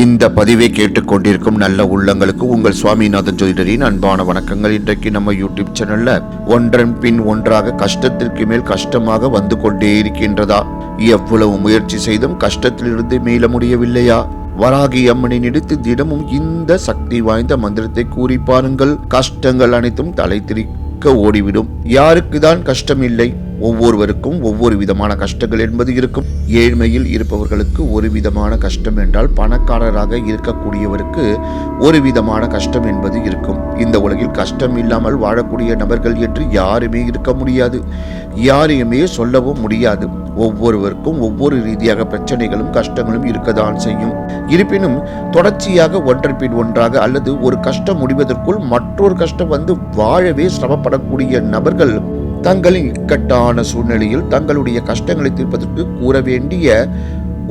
இந்த பதிவை கேட்டுக்கொண்டிருக்கும் நல்ல உள்ளங்களுக்கு உங்கள் சுவாமிநாதன் ஜோதிடரின் அன்பான வணக்கங்கள். இன்றைக்கு நம்ம யூடியூப் சேனல்ல ஒன்றன் பின் ஒன்றாக கஷ்டத்திற்கு மேல் கஷ்டமாக வந்து கொண்டே இருக்கின்றதா? எவ்வளவு முயற்சி செய்தும் கஷ்டத்திலிருந்து மீள முடியவில்லையா? வராகி அம்மனை நினைத்து தினமும் இந்த சக்தி வாய்ந்த மந்திரத்தை கூறி பாருங்கள். கஷ்டங்கள் அனைத்தும் தலை திரிக்க ஓடிவிடும். யாருக்கு தான் கஷ்டம் இல்லை ஒவ்வொருவருக்கும் ஒவ்வொரு விதமான கஷ்டங்கள் என்பது இருக்கும். ஏழ்மையில் இருப்பவர்களுக்கு ஒரு விதமான கஷ்டம் என்றால் பணக்காரராக இருக்கக்கூடியவருக்கு ஒரு விதமான கஷ்டம் என்பது இருக்கும். இந்த உலகில் கஷ்டம் இல்லாமல் வாழக்கூடிய நபர்கள் என்று யாருமே இருக்க முடியாது. யாரையுமே சொல்லவும் முடியாது. ஒவ்வொருவருக்கும் ஒவ்வொரு ரீதியாக பிரச்சனைகளும் கஷ்டங்களும் இருக்கதான் செய்யும். இருப்பினும் தொடர்ச்சியாக ஒன்றன் பின் ஒன்றாக அல்லது ஒரு கஷ்டம் முடிவதற்குள் மற்றொரு கஷ்டம் வந்து வாழவே சிரமப்படக்கூடிய நபர்கள் தங்களின் இக்கட்டான சூழ்நிலையில் தங்களுடைய கஷ்டங்களை தீர்ப்பதற்கு கூற வேண்டிய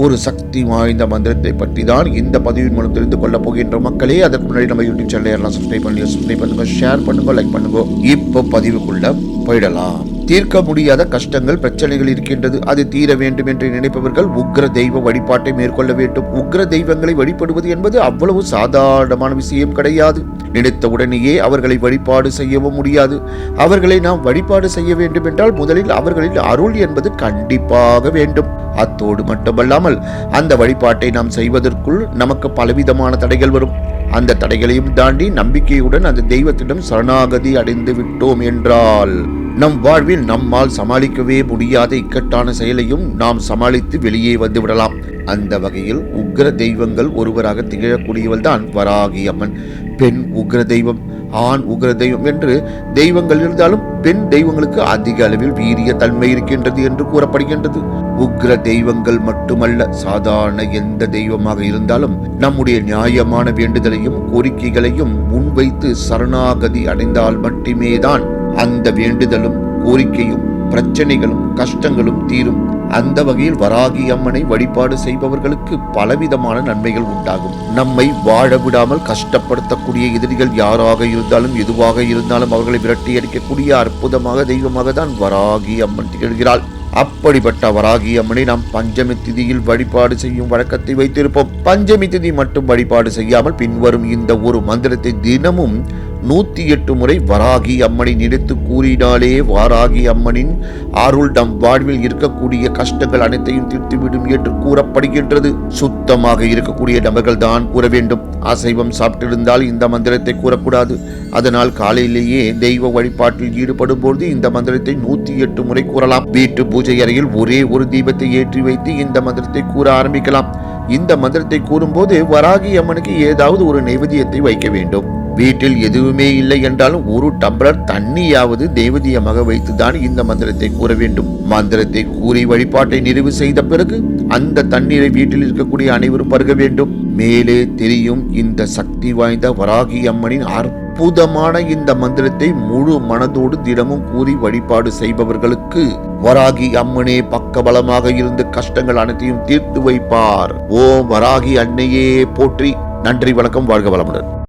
ஒரு சக்தி வாய்ந்த மந்திரத்தை பற்றி தான் இந்த பதிவின் மூலம் தெரிந்து கொள்ள போகின்ற மக்களே அதற்கு முன்னாடி நம்ம யூடியூப் சேனல் எல்லாம் சப்ஸ்கிரைப் பண்ணி சப்ஸ்கிரைப் பண்ணுங்க ஷேர் பண்ணுங்க லைக் பண்ணுங்க. இப்போ பதிவுக்குள்ள போயிடலாம். தீர்க்க முடியாத கஷ்டங்கள் பிரச்சனைகள் இருக்கின்றது. அது தீர வேண்டும் என்று நினைப்பவர்கள் உக்ர தெய்வ வழிபாட்டை மேற்கொள்ள வேண்டும். உக்ர தெய்வங்களை வழிபடுவது என்பது அவ்வளவு சாதாரணமான விஷயம் கிடையாது. நினைத்த உடனேயே அவர்களை வழிபாடு செய்யவும் முடியாது. அவர்களை நாம் வழிபாடு செய்ய வேண்டும் என்றால் முதலில் அவர்களில் அருள் என்பது கண்டிப்பாக வேண்டும். அத்தோடு மட்டுமல்லாமல் அந்த வழிபாட்டை நாம் செய்வதற்குள் நமக்கு பலவிதமான தடைகள் வரும். அந்த தடைகளையும் தாண்டி நம்பிக்கையுடன் அந்த தெய்வத்திடம் சரணாகதி அடைந்து விட்டோம் என்றால் நம் வாழ்வில் நம்மால் சமாளிக்கவே முடியாத இக்கட்டான செயலையும் நாம் சமாளித்து வெளியே வந்து விடலாம் அந்த வகையில் உக்ர தெய்வங்கள் ஒருவராக திகழக்கூடியவள் தான் வராகி அம்மன். பெண் உக்ர தெய்வம் ஆண் உக்ர தெய்வம் என்று தெய்வங்கள் இருந்தாலும் பெண் தெய்வங்களுக்கு அதிக அளவில் வீரிய தன்மை இருக்கின்றது என்று கூறப்படுகின்றது. உக்ர தெய்வங்கள் மட்டுமல்ல சாதாரண எந்த தெய்வமாக இருந்தாலும் நம்முடைய நியாயமான வேண்டுதலையும் கோரிக்கைகளையும் முன்வைத்து சரணாகதி அடைந்தால் மட்டுமே தான் அந்த வேண்டுதலும் கோரிக்கையும் பிரச்சனைகளும் கஷ்டங்களும் தீரும். அந்த வகையில் வராகி அம்மனை வழிபாடு செய்பவர்களுக்கு பலவிதமான நன்மைகள் உண்டாகும். நம்மை வாழ விடாமல் கஷ்டப்படுத்தக்கூடிய எதிரிகள் யாராக இருந்தாலும் எதுவாக இருந்தாலும் அவர்களை விரட்டி அடிக்கக்கூடிய அற்புதமாக தெய்வமாக தான் வராகி அம்மன் திகழ்கிறாள். அப்படிப்பட்ட வராகி அம்மனை நாம் பஞ்சமி திதியில் வழிபாடு செய்யும் வழக்கத்தை வைத்திருப்போம். பஞ்சமி திதி மட்டும் வழிபாடு செய்யாமல் பின்வரும் இந்த ஒரு மந்திரத்தை தினமும் நூத்தி எட்டு முறை வராகி அம்மனை நினைத்து கூறினாலே வாராகி அம்மனின் அருள் நம் வாழ்வில் இருக்கக்கூடிய கஷ்டங்கள் அனைத்தையும் தீர்த்துவிடும் என்று கூறப்படுகின்றது. சுத்தமாக இருக்கக்கூடிய நபர்கள் தான் கூற வேண்டும். அசைவம் சாப்பிட்டிருந்தால் இந்த மந்திரத்தை கூறக்கூடாது. அதனால் காலையிலேயே தெய்வ வழிபாட்டில் ஈடுபடும் போது இந்த மந்திரத்தை நூத்தி எட்டு முறை கூறலாம். வீட்டு பூஜை அறையில் ஒரே ஒரு தீபத்தை ஏற்றி வைத்து இந்த மந்திரத்தை கூற ஆரம்பிக்கலாம். இந்த மந்திரத்தை கூறும்போது வராகி அம்மனுக்கு ஏதாவது ஒரு நைவேத்தியத்தை வைக்க வேண்டும். வீட்டில் எதுவுமே இல்லை என்றாலும் ஒரு டம்ளர் தண்ணியாவது தேவதியமாக வைத்துதான் இந்த மந்திரத்தை கூற வேண்டும். மந்திரத்தை கூறி வழிபாட்டை நிறைவு செய்த பிறகு அந்த தண்ணீரை வீட்டில் இருக்கக்கூடிய அனைவரும் பருக வேண்டும். மேலே தெரியும் இந்த சக்தி வாய்ந்த வராகி அம்மனின் அற்புதமான இந்த மந்திரத்தை முழு மனதோடு தினமும் கூறி வழிபாடு செய்பவர்களுக்கு வராகி அம்மனே பக்கபலமாக இருந்து கஷ்டங்கள் அனைத்தையும் தீர்த்து வைப்பார். ஓ வராகி அன்னையே போற்றி. நன்றி வணக்கம் வாழ்க வளமுடன்.